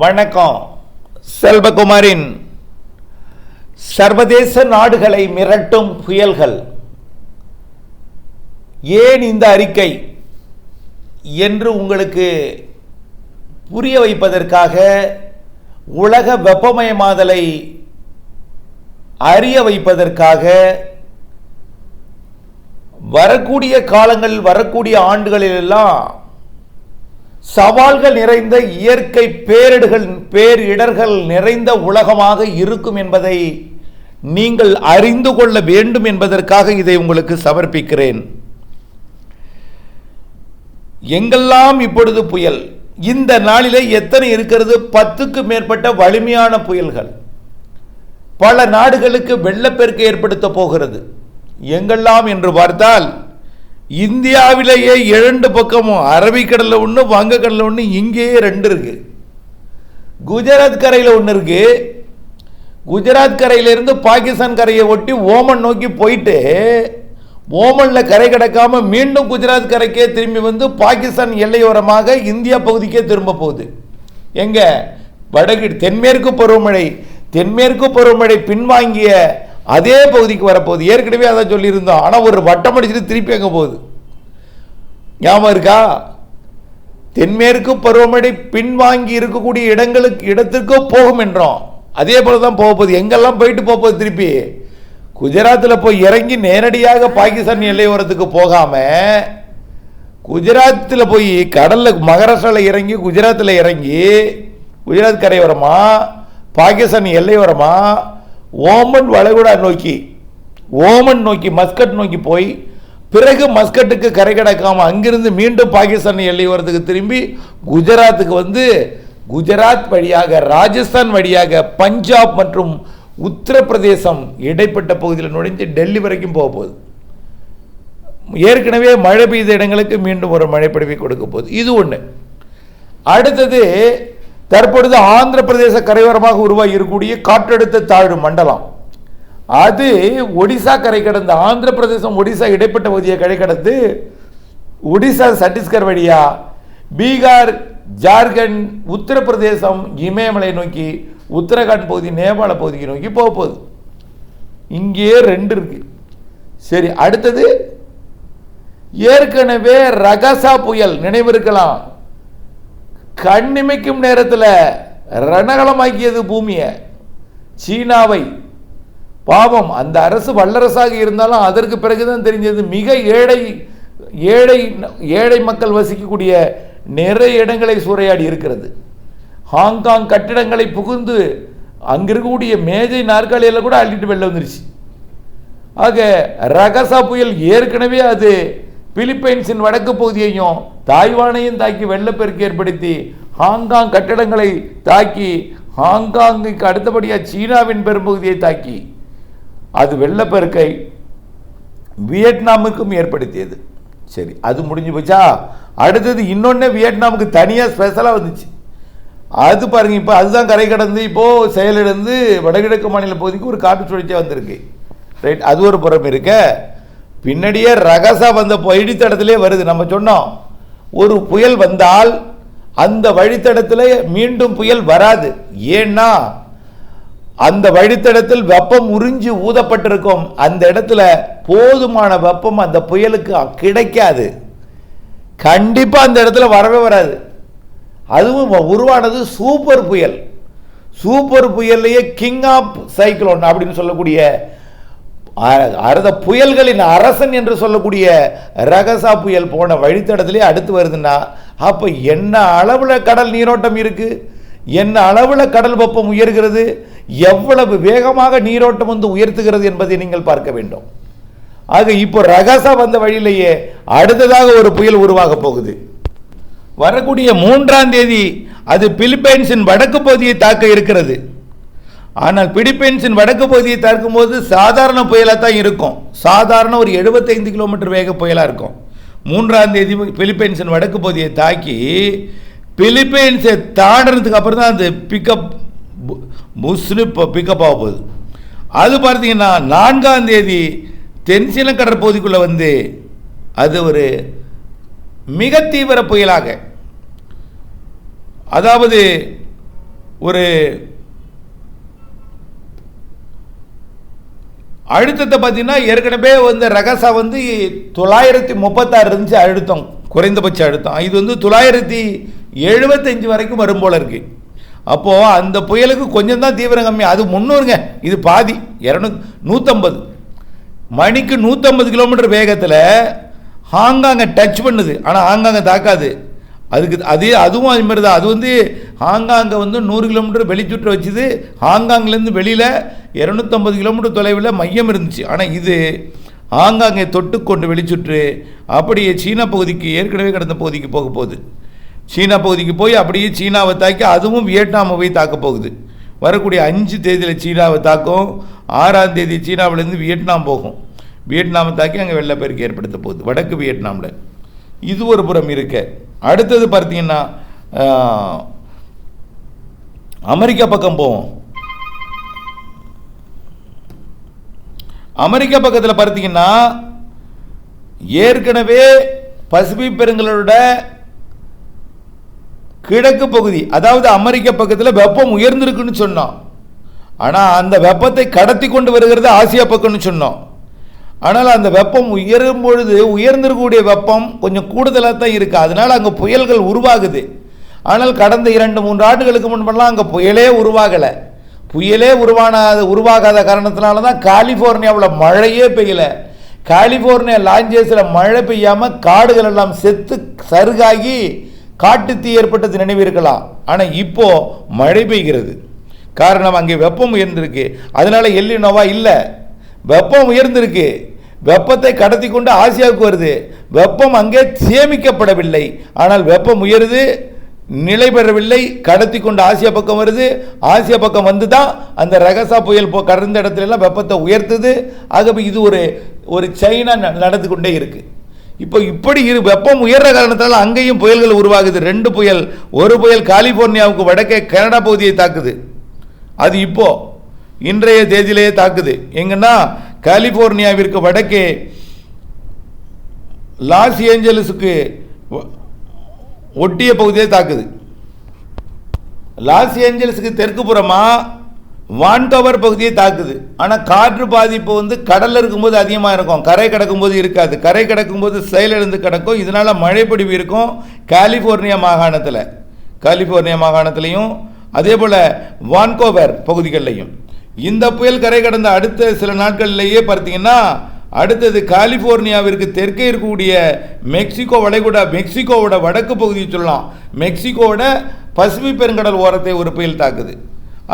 வணக்கம். செல்வகுமாரின் சர்வதேச நாடுகளை மிரட்டும் புயல்கள். ஏன் இந்த அறிக்கை? என்று உங்களுக்கு புரிய வைப்பதற்காக உலக வெப்பமயமாதலை அறிய வைப்பதற்காக வரக்கூடிய காலங்கள் வரக்கூடிய ஆண்டுகளிலெல்லாம் சவால்கள் நிறைந்த இயற்கை பேரிடுகள் பேரிடர்கள் நிறைந்த உலகமாக இருக்கும் என்பதை நீங்கள் அறிந்து கொள்ள வேண்டும் என்பதற்காக இதை உங்களுக்கு சமர்ப்பிக்கிறேன். எங்கெல்லாம் இப்பொழுது புயல் இந்த நாளிலே எத்தனை இருக்கிறது? பத்துக்கு மேற்பட்ட வலிமையான புயல்கள். பல நாடுகளுக்கு வெள்ளப்பெருக்கு ஏற்படுத்த போகிறது. எங்கெல்லாம் என்று பார்த்தால் இந்தியாவிலேயே இரண்டு பக்கமும் அரபிக்கடலில் ஒன்று வங்கக்கடலில் ஒன்று இங்கேயே ரெண்டு இருக்கு. குஜராத் கரையில் ஒன்று இருக்கு. குஜராத் கரையிலிருந்து பாகிஸ்தான் கரையை ஒட்டி ஓமன் நோக்கி போயிட்டு ஓமனில் கரை கிடக்காமல் மீண்டும் குஜராத் கரைக்கே திரும்பி வந்து பாகிஸ்தான் எல்லையோரமாக இந்தியா பகுதிக்கே திரும்ப போகுது. எங்கே? வடக்கு தென்மேற்கு பருவமழை. தென்மேற்கு பருவமழை பின்வாங்கிய அதே பகுதிக்கு வரப்போகுது. ஏற்கனவே அதான் சொல்லியிருந்தோம். ஆனால் ஒரு வட்டம் அடிச்சுட்டு திருப்பி அங்கே போகுது? ஞாபகம் இருக்கா? தென்மேற்கு பருவமழை பின்வாங்கி இருக்கக்கூடிய இடங்களுக்கு இடத்திற்கோ போகும் என்றோம். அதே போல தான் போக போகுது. எங்கெல்லாம் போயிட்டு போக போகுது திருப்பி? குஜராத்தில் போய் இறங்கி நேரடியாக பாகிஸ்தான் எல்லையோரத்துக்கு போகாம குஜராத்தில் போய் கடலில் மகாராஷ்டிராவில் இறங்கி குஜராத்தில் இறங்கி குஜராத் கரையோரமா பாகிஸ்தான் எல்லையோரமா ஓமன் வளைகுடா நோக்கி ஓமன் நோக்கி மஸ்கட் நோக்கி போய் பிறகு மஸ்கட்டுக்கு கரை கிடக்காமல் அங்கிருந்து மீண்டும் பாகிஸ்தான் எல்லையோரத்துக்கு திரும்பி குஜராத்துக்கு வந்து குஜராத் வழியாக ராஜஸ்தான் வழியாக பஞ்சாப் மற்றும் உத்தரப்பிரதேசம் இடைப்பட்ட பகுதியில் நுழைஞ்சு டெல்லி வரைக்கும் போக போகுது. ஏற்கனவே மழை பெய்த இடங்களுக்கு மீண்டும் ஒரு மழை கொடுக்க போகுது. இது ஒன்று அடுத்தது தற்பொழுது ஆந்திர பிரதேச கரையோரமாக உருவாகி இருக்கக்கூடிய காற்றழுத்த தாழ்வு மண்டலம். அது ஒடிசா கரை கடந்த ஆந்திர பிரதேசம் ஒடிசா இடைப்பட்ட பகுதியை கரை கடந்து ஒடிசா சத்தீஸ்கர் வழியா பீகார் ஜார்க்கண்ட் உத்தரப்பிரதேசம் இமயமலை நோக்கி உத்தரகாண்ட் பகுதி நேபாள பகுதிக்கு நோக்கி போக போகுது. இங்கேயே ரெண்டு இருக்கு. சரி அடுத்தது ஏற்கனவே ரகசா புயல் நினைவிருக்கலாம் கண்ணிமைக்கும் நேரத்தில் ரணகலமாக்கியது பூமியை. சீனாவை. பாவம் அந்த அரசு வல்லரசாக இருந்தாலும் அதற்கு பிறகுதான் தெரிஞ்சது மிக ஏழை ஏழை ஏழை மக்கள் வசிக்கக்கூடிய நிறைய இடங்களை சூறையாடி இருக்கிறது. ஹாங்காங் கட்டிடங்களை புகுந்து அங்க இருக்கக்கூடிய மேஜை நாற்காலியில் கூட அள்ளிட்டு வெளில வந்துருச்சு. ஆக ரகசா புயல் ஏற்கனவே அது பிலிப்பைன்ஸின் வடக்கு பகுதியையும் தாய்வானையும் தாக்கி வெள்ளப்பெருக்கு ஏற்படுத்தி ஹாங்காங் கட்டடங்களை தாக்கி ஹாங்காங்குக்கு அடுத்தபடியாக சீனாவின் பெரும்பகுதியை தாக்கி அது வெள்ளப்பெருக்கை வியட்நாமுக்கும் ஏற்படுத்தியது. சரி அது முடிஞ்சு போச்சா? அடுத்தது இன்னொன்று வியட்நாமுக்கு தனியாக ஸ்பெஷலாக வந்துச்சு. அது பாருங்க இப்போ அதுதான் கரை கடந்து இப்போது செயலிழந்து வடகிழக்கு மாநில பகுதிக்கு ஒரு காற்று சுழற்சியாக வந்திருக்கு. ரைட் அது ஒரு புறம் இருக்க. பின்னாடியே ரகசா வந்த வழித்தடத்திலே வருது நம்ம சொன்னோம். ஒரு புயல் வந்தால் அந்த வழித்தடத்தில் மீண்டும் புயல் வராது. ஏன்னா அந்த வழித்தடத்தில் வெப்பம் உறிஞ்சி ஊதப்பட்டிருக்கும். அந்த இடத்துல போதுமான வெப்பம் அந்த புயலுக்கு கிடைக்காது. கண்டிப்பாக அந்த இடத்துல வரவே வராது. அதுவும் உருவானது சூப்பர் புயல். சூப்பர் புயல்லையே கிங் ஆஃப் சைக்ளோன் அப்படின்னு சொல்லக்கூடிய அரத புயல்களின் அரசன் என்று சொல்லக்கூடிய ரகசா புயல் போன வழித்தடத்திலே அடுத்து வருதுன்னா அப்போ என்ன அளவில் கடல் நீரோட்டம் இருக்குது என்ன அளவில் கடல் வெப்பம் உயர்கிறது? எவ்வளவு வேகமாக நீரோட்டம் வந்து உயர்த்துகிறது என்பதை நீங்கள் பார்க்க வேண்டும். ஆக இப்போ ரகசா வந்த வழியிலேயே அடுத்ததாக ஒரு புயல் உருவாக போகுது. வரக்கூடிய மூன்றாம் தேதி அது பிலிப்பைன்ஸின் வடக்கு பகுதியை தாக்க இருக்கிறது. ஆனால் பிலிப்பைன்ஸின் வடக்கு பகுதியை தாக்கும்போது சாதாரண புயலாக தான் இருக்கும். சாதாரண ஒரு 75 கிலோமீட்டர் வேக புயலாக இருக்கும். மூன்றாம் தேதி பிலிப்பைன்ஸின் வடக்கு பகுதியை தாக்கி பிலிப்பைன்ஸை தாண்டறதுக்கு அப்புறம் தான் அந்த பிக்கப் முஸ்லு பிக்கப் ஆக போகுது. அது பார்த்தீங்கன்னா நான்காம் தேதி தென்சீன கடற்பகுதிக்குள்ளே வந்து அது ஒரு மிக தீவிர புயலாக. அதாவது ஒரு அழுத்தத்தை பார்த்தீங்கன்னா ஏற்கனவே வந்து ரகசா வந்து தொள்ளாயிரத்தி முப்பத்தாறு இருந்துச்சு அழுத்தம் குறைந்தபட்ச அழுத்தம். இது வந்து தொள்ளாயிரத்தி எழுபத்தஞ்சு வரைக்கும் வரும் போல இருக்குது அப்போது அந்த புயலுக்கு கொஞ்சம் தான் தீவிரம் கம்மி. அது முந்நூறுங்க. இது பாதி. இரநூ நூற்றம்பது மணிக்கு நூற்றம்பது கிலோமீட்டர் வேகத்தில் ஹாங்காங்கை டச் பண்ணுது. ஆனால் ஹாங்காங்கை தாக்காது. அதுக்கு அது அதுவும் அதுமாரி தான் அது வந்து ஹாங்காங்கை வந்து நூறு கிலோமீட்டர் வெளிச்சுற்று வச்சுது. ஹாங்காங்லேருந்து வெளியில் இரநூத்தம்பது கிலோமீட்டர் தொலைவில் மையம் இருந்துச்சு. ஆனால் இது ஆங்காங்கே தொட்டு கொண்டு வெளிச்சுற்று அப்படியே சீனா பகுதிக்கு ஏற்கனவே கடந்த பகுதிக்கு போக போகுது. சீனா பகுதிக்கு போய் அப்படியே சீனாவை தாக்கி அதுவும் வியட்நாமை போய் தாக்க போகுது. வரக்கூடிய அஞ்சு தேதியில் சீனாவை தாக்கும். ஆறாம் தேதி சீனாவிலேருந்து வியட்நாம் போகும். வியட்நாமை தாக்கி அங்கே வெள்ளப்பெருக்கு ஏற்படுத்த போகுது. வடக்கு வியட்நாமில். இது ஒரு புறம் இருக்க. அடுத்தது பார்த்தீங்கன்னா அமெரிக்கா பக்கம் போவோம். அமெரிக்கா பக்கத்தில் பார்த்தீங்கன்னா ஏற்கனவே பசிபிக் பெருங்கலோட கிழக்கு பகுதி அதாவது அமெரிக்க பக்கத்தில் வெப்பம் உயர்ந்திருக்குன்னு சொன்னோம். ஆனால் அந்த வெப்பத்தை கடத்தி கொண்டு வருகிறது ஆசியா பக்கம்னு சொன்னோம். ஆனால் அந்த வெப்பம் உயரும் பொழுது உயர்ந்திருக்கக்கூடிய வெப்பம் கொஞ்சம் கூடுதலாக தான் இருக்குது அதனால் அங்கே புயல்கள் உருவாகுது. ஆனால் கடந்த இரண்டு மூன்று ஆண்டுகளுக்கு முன்பெல்லாம் அங்கே புயலே உருவாகலை. புயலே உருவானாத உருவாகாத காரணத்தினால தான் கலிஃபோர்னியாவில் மழையே பெய்யல. கலிஃபோர்னியா லாஞ்சேஸில் மழை பெய்யாமல் காடுகள் எல்லாம் செத்து சருகாகி காட்டு தீ ஏற்பட்டது நினைவிருக்கலாம் ஆனால் இப்போ மழை பெய்கிறது. காரணம் அங்கே வெப்பம் உயர்ந்திருக்கு. அதனால எல்லினோவா இல்லை. வெப்பம் உயர்ந்திருக்கு. வெப்பத்தை கடத்தி கொண்டு ஆசியாவுக்கு வருது. வெப்பம் அங்கே சேமிக்கப்படவில்லை. ஆனால் வெப்பம் உயருது. நிலை பெறவில்லை. கடத்தி கொண்டு ஆசியா பக்கம் வருது. ஆசியா பக்கம் வந்து தான் அந்த ரகசா புயல் போ கடந்த இடத்துல எல்லாம் வெப்பத்தை உயர்த்துது. ஆகவே இது ஒரு ஒரு சைனா ந- நடந்து கொண்டே இருக்குது இப்போ இப்படி இரு வெப்பம் உயர்ற காரணத்தால் அங்கேயும் புயல்கள் உருவாகுது. ரெண்டு புயல் ஒரு புயல் கலிபோர்னியாவுக்கு வடக்கே கனடா பகுதியை தாக்குது. அது இப்போது இன்றைய தேதியிலேயே தாக்குது. எங்கன்னா கலிபோர்னியாவிற்கு வடக்கே லாஸ் ஏஞ்சலஸுக்கு வ- ஒட்டிய பகுதியை தாக்குது. லாஸ் ஏஞ்சல்ஸுக்கு தெற்கு புறமா வான்கவர் பகுதியை தாக்குது. ஆனால் காற்று பாதிப்பு வந்து கடலில் இருக்கும்போது அதிகமாக இருக்கும். கரை கடக்கும்போது இருக்காது. கரை கடக்கும்போது செயலிழந்து கிடக்கும். இதனால் மழைப்பிடிவு இருக்கும் கலிஃபோர்னியா மாகாணத்தில். கலிஃபோர்னியா மாகாணத்துலேயும் அதே போல் வான்கோவர் பகுதிகளிலையும். இந்த புயல் கரை கடந்த அடுத்த சில நாட்கள்லேயே பார்த்தீங்கன்னா அடுத்தது கலிஃபோர்னியாவிற்கு தெற்கே இருக்கக்கூடிய மெக்சிகோ வளைகுடா மெக்சிகோவோட வடக்கு பகுதியை சொல்லலாம். மெக்சிகோவோட பசிபிக் பெருங்கடல் ஓரத்தை ஒரு புயல் தாக்குது.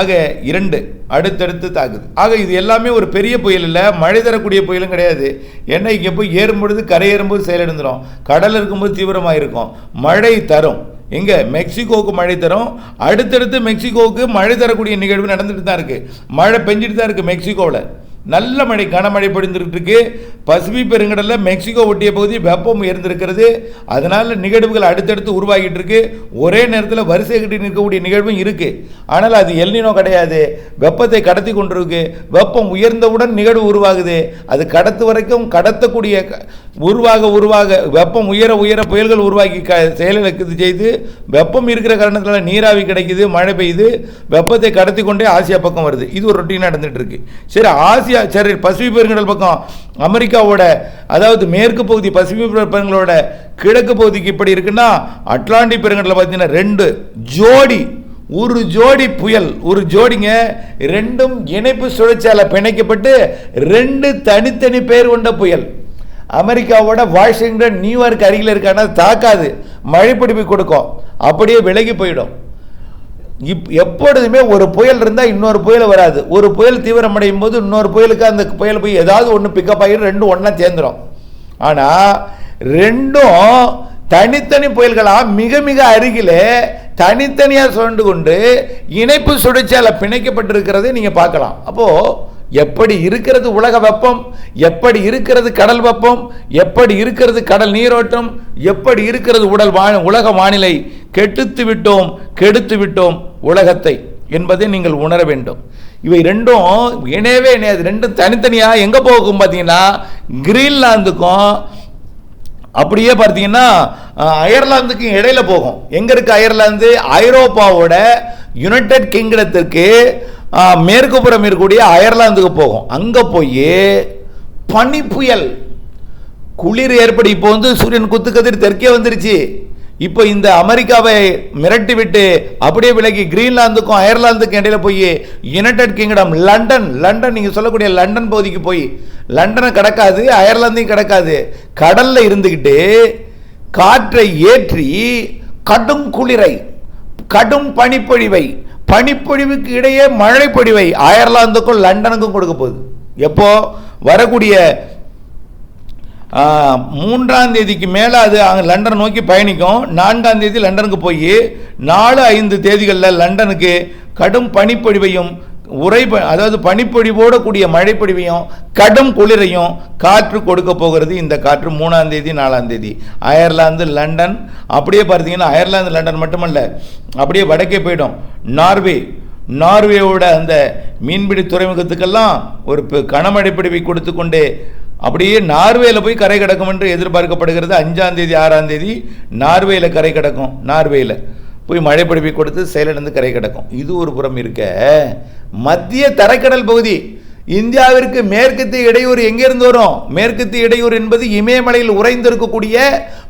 ஆக இரண்டு அடுத்தடுத்து தாக்குது. ஆக இது எல்லாமே ஒரு பெரிய புயல் இல்லை மழை தரக்கூடிய புயலும் கிடையாது. ஏன்னா இங்கே போய் ஏறும்பொழுது கரையேறும்போது செயலிழந்துடும் கடல் இருக்கும்போது தீவிரமாக இருக்கும் மழை தரும். எங்கே? மெக்சிகோவுக்கு மழை தரும். அடுத்தடுத்து மெக்சிகோவுக்கு மழை தரக்கூடிய நிகழ்வு நடந்துட்டு தான் இருக்குது மழை பெஞ்சிட்டு தான் இருக்குது மெக்சிகோவில். நல்ல மழை கனமழை பொழிந்துட்டு இருக்கு. பசிபிக் பெருங்கடலில் மெக்சிகோ ஒட்டிய பகுதி வெப்பம் உயர்ந்திருக்கிறது. அதனால் நிகழ்வுகள் அடுத்தடுத்து உருவாகிட்டு இருக்கு. ஒரே நேரத்தில் வரிசை கட்டி நிற்கக்கூடிய நிகழ்வும் இருக்கு. ஆனால் அது எல்னினோ கிடையாது. வெப்பத்தை கடத்தி கொண்டிருக்கு. வெப்பம் உயர்ந்தவுடன் நிகழ்வு உருவாகுது. அது கடத்து வரைக்கும் கடத்தக்கூடிய உருவாக உருவாக வெப்பம் உயர உயர புயல்கள் உருவாக்கி க செயலிழக்குது செய்து வெப்பம் இருக்கிற காரணத்தில் நீராவி கிடைக்குது மழை பெய்யுது வெப்பத்தை கடத்தி கொண்டே ஆசியா பக்கம் வருது. இது ஒரு ரொட்டீன் நடந்துகிட்டு இருக்கு சரி ஆசியா சரி பசிபிக் பெருங்கடல் பக்கம் அமெரிக்காவோட அதாவது மேற்கு பகுதி பசிபிக் பெருங்கடலோட கிழக்கு பகுதிக்கு இப்படி இருக்குன்னா அட்லாண்டிக் பெருங்கடலில் பார்த்தீங்கன்னா ரெண்டு ஜோடி ஒரு ஜோடி புயல் ஒரு ஜோடிங்க ரெண்டும் இணைப்பு சுழற்சியால் பிணைக்கப்பட்டு ரெண்டு தனித்தனி பேர் கொண்ட புயல். அமெரிக்காவோட வாஷிங்டன் நியூயார்க் அருகில் இருக்கான? தாக்காது. மழைப்பிடிப்பு கொடுக்கும். அப்படியே விலகி போயிடும். இப் எப்பொழுதுமே ஒரு புயல் இருந்தால் இன்னொரு புயல் வராது. ஒரு புயல் தீவிரமடையும் போது இன்னொரு புயலுக்கு அந்த புயல் போய் ஏதாவது ஒன்று பிக்கப் ஆகிடும் ரெண்டும் ஒன்றா சேர்ந்துடும் ஆனால் ரெண்டும் தனித்தனி புயல்களாக மிக மிக அருகிலே தனித்தனியாக சுழண்டு கொண்டு இணைப்பு சுழற்சியால் பிணைக்கப்பட்டிருக்கிறதை நீங்கள் பார்க்கலாம். அப்போது எப்படி இருக்கிறது உலக வெப்பம்? எப்படி இருக்கிறது கடல் வெப்பம்? எப்படி இருக்கிறது கடல் நீரோட்டம்? எப்படி இருக்கிறது உடல் வா உலக வானிலை? கெடுத்து விட்டோம் கெடுத்து விட்டோம் உலகத்தை என்பதை நீங்கள் உணர வேண்டும். இவை ரெண்டும் இணையவே இணையாது. ரெண்டும் தனித்தனியாக எங்கே போகும் பார்த்தீங்கன்னா கிரீன்லாந்துக்கும் அப்படியே பார்த்தீங்கன்னா அயர்லாந்துக்கும் இடையில போகும். எங்கே இருக்கு அயர்லாந்து? ஐரோப்பாவோட யுனைடெட் கிங்டத்திற்கு மேற்கு புறம் இருக்கக்கூடிய அயர்லாந்துக்கு போகும். அங்கே போய் பனி புயல். குளிர் ஏற்படி இப்போ வந்து சூரியன் குத்துக்கதிர் தெற்கே வந்துருச்சு. இப்போ இந்த அமெரிக்காவை மிரட்டி விட்டு அப்படியே விலகி கிரீன்லாந்துக்கும் அயர்லாந்துக்கும் இடையில போய் யுனைடெட் கிங்டம் லண்டன் லண்டன் நீங்கள் சொல்லக்கூடிய லண்டன் பகுதிக்கு போய். லண்டனை கிடக்காது அயர்லாந்தையும் கிடக்காது. கடலில் இருந்துக்கிட்டு காற்றை ஏற்றி கடும் குளிரை கடும் பனிப்பொழிவை பனிப்பொழிவுக்கு இடையே மழைப்பொழிவை அயர்லாந்துக்கும் லண்டனுக்கும் கொடுக்க போகுது. எப்போ? வரக்கூடிய மூன்றாம் தேதிக்கு மேலே அது அங்கே லண்டன் நோக்கி பயணிக்கும். நான்காம் தேதி லண்டனுக்கு போய் நாலு ஐந்து தேதிகளில் லண்டனுக்கு கடும் பனிப்பொழிவையும் உரை ப- அதாவது பனிப்பொழிவோடு கூடிய மழைப்பொழிவையும் கடும் குளிரையும் காற்று கொடுக்க போகிறது இந்த காற்று மூணாம் தேதி நாலாம் தேதி. அயர்லாந்து லண்டன் அப்படியே பார்த்தீங்கன்னா அயர்லாந்து லண்டன் மட்டுமல்ல அப்படியே வடக்கே போயிடும். நார்வே நார்வேவோட அந்த மீன்பிடி துறைமுகத்துக்கெல்லாம் ஒரு கனமழை பிடிவை கொடுத்து கொண்டு அப்படியே நார்வேல போய் கரை கிடக்கும் என்று எதிர்பார்க்கப்படுகிறது. அஞ்சாம் தேதி ஆறாம் தேதி நார்வேல கரை கிடக்கும் நார்வேல. போய் மழை பிடிப்பி கொடுத்து செயலிழந்து கரை கிடக்கும். இது ஒரு புறம் இருக்க. மத்திய தரைக்கடல் பகுதி. இந்தியாவிற்கு மேற்கத்திய இடையூறு எங்கிருந்து வரும்? மேற்கத்திய இடையூறு என்பது இமயமலையில் உறைந்திருக்கக்கூடிய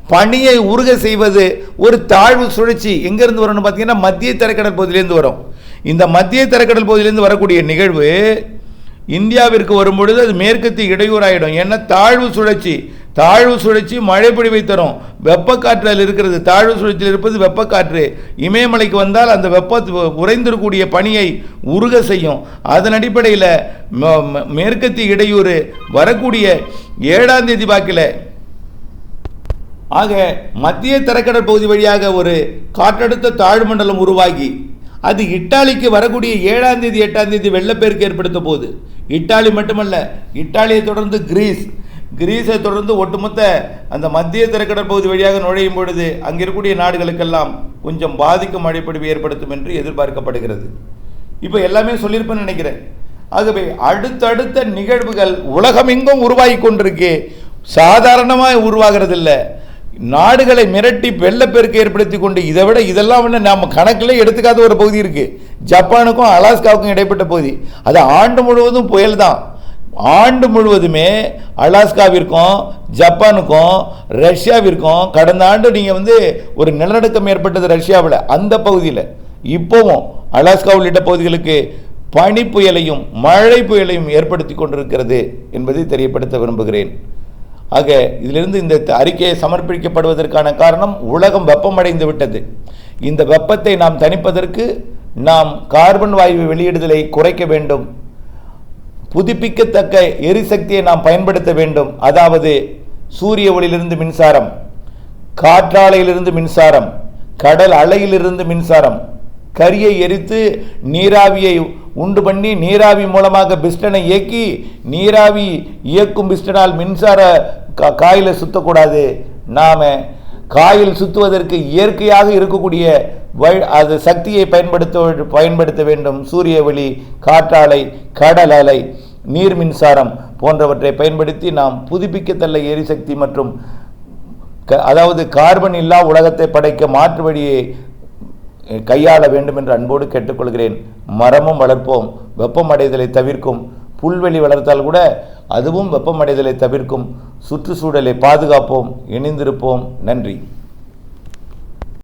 பனியை உருக செய்வது. ஒரு தாழ்வு சுழற்சி எங்கிருந்து வரும்னு பார்த்தீங்கன்னா மத்திய தரைக்கடல் பகுதியிலேருந்து வரும். இந்த மத்திய தரைக்கடல் பகுதியிலேருந்து வரக்கூடிய நிகழ்வு இந்தியாவிற்கு வரும்பொழுது அது மேற்கத்திய இடையூறாயிடும். ஏன்னா தாழ்வு சுழற்சி. தாழ்வு சுழற்சி மழை பொழிவை தரும். வெப்பக்காற்றில் இருக்கிறது தாழ்வு சுழற்சியில் இருப்பது வெப்பக்காற்று இமயமலைக்கு வந்தால் அந்த வெப்ப உறைந்திருக்கூடிய பனியை உருக செய்யும். அதன் அடிப்படையில் ம- மேற்கத்திய இடையூறு வரக்கூடிய ஏழாம் தேதி வாக்கில். ஆக மத்திய தரைக்கடல் பகுதி வழியாக ஒரு காற்றழுத்த தாழ்மண்டலம் உருவாகி அது இட்டாலிக்கு வரக்கூடிய ஏழாம் தேதி எட்டாம் தேதி வெள்ளப்பெருக்கு ஏற்படுத்த போகுது. இட்டாலி மட்டுமல்ல இட்டாலியை தொடர்ந்து கிரீஸ் கிரீஸை தொடர்ந்து ஒட்டுமொத்த அந்த மத்திய திரைக்கடல் பகுதி வழியாக நுழையும் பொழுது அங்கே இருக்கக்கூடிய நாடுகளுக்கெல்லாம் கொஞ்சம் பாதிக்கும் மழைப்பொழிவு ஏற்படுத்தும் என்று எதிர்பார்க்கப்படுகிறது. இப்போ எல்லாமே சொல்லியிருப்பேன்னு நினைக்கிறேன். ஆகவே அடுத்தடுத்த நிகழ்வுகள் உலகமெங்கும் உருவாகி கொண்டிருக்கு. சாதாரணமாக உருவாகிறதில்ல. நாடுகளை மிரட்டி வெள்ளப்பெருக்கு ஏற்படுத்தி கொண்டு இதை விட இதெல்லாம் வந்து நம்ம கணக்கில் எடுத்துக்காத ஒரு பகுதி இருக்குது ஜப்பானுக்கும் அலாஸ்காவுக்கும் இடைப்பட்ட பகுதி. அது ஆண்டு முழுவதும் புயல் தான் ஆண்டு முழுவதுமே அலாஸ்காவிற்கும் ஜப்பானுக்கும் ரஷ்யாவிற்கும் கடந்த ஆண்டு நீங்கள் வந்து ஒரு நிலநடுக்கம் ஏற்பட்டது ரஷ்யாவில் அந்த பகுதியில். இப்போவும் அலாஸ்கா உள்ளிட்ட பகுதிகளுக்கு பனி புயலையும் மழை புயலையும் ஏற்படுத்தி கொண்டிருக்கிறது என்பதை தெரியப்படுத்த விரும்புகிறேன். ஆக இதிலிருந்து இந்த அறிக்கையை சமர்ப்பிக்கப்படுவதற்கான காரணம் உலகம் வெப்பமடைந்து விட்டது. இந்த வெப்பத்தை நாம் தணிப்பதற்கு நாம் கார்பன் வாயு வெளியிடுதலை குறைக்க வேண்டும். புதுப்பிக்கத்தக்க எரிசக்தியை நாம் பயன்படுத்த வேண்டும். அதாவது சூரிய ஒளியிலிருந்து மின்சாரம் காற்றாலையிலிருந்து மின்சாரம் கடல் அலையிலிருந்து மின்சாரம். கரியை எரித்து நீராவியை உண்டு பண்ணி நீராவி மூலமாக பிஸ்டனை இயக்கி நீராவி இயக்கும் பிஸ்டனால் மின்சார கா- காயில சுத்தக்கூடாது. நாம காயில் சுத்துவதற்கு இயற்கையாக இருக்கக்கூடிய வழி அது சக்தியை பயன்படுத்த பயன்படுத்த வேண்டும். சூரிய ஒளி காற்றாலை கடல் அலை. நீர் மின்சாரம் போன்றவற்றை பயன்படுத்தி நாம் புதுப்பிக்கத்தள்ள எரிசக்தி மற்றும் க- அதாவது கார்பன் இல்லா உலகத்தை படைக்க மாற்று வழியை கையாள வேண்டும் என்று அன்போடு கேட்டுக்கொள்கிறேன். மரமும் வளர்ப்போம் வெப்பமடைதலை தவிர்க்கும். புல்வெளி வளர்த்தால் கூட அதுவும் வெப்பமடைதலை தவிர்க்கும். சுற்றுச்சூழலை பாதுகாப்போம் இணைந்திருப்போம். நன்றி.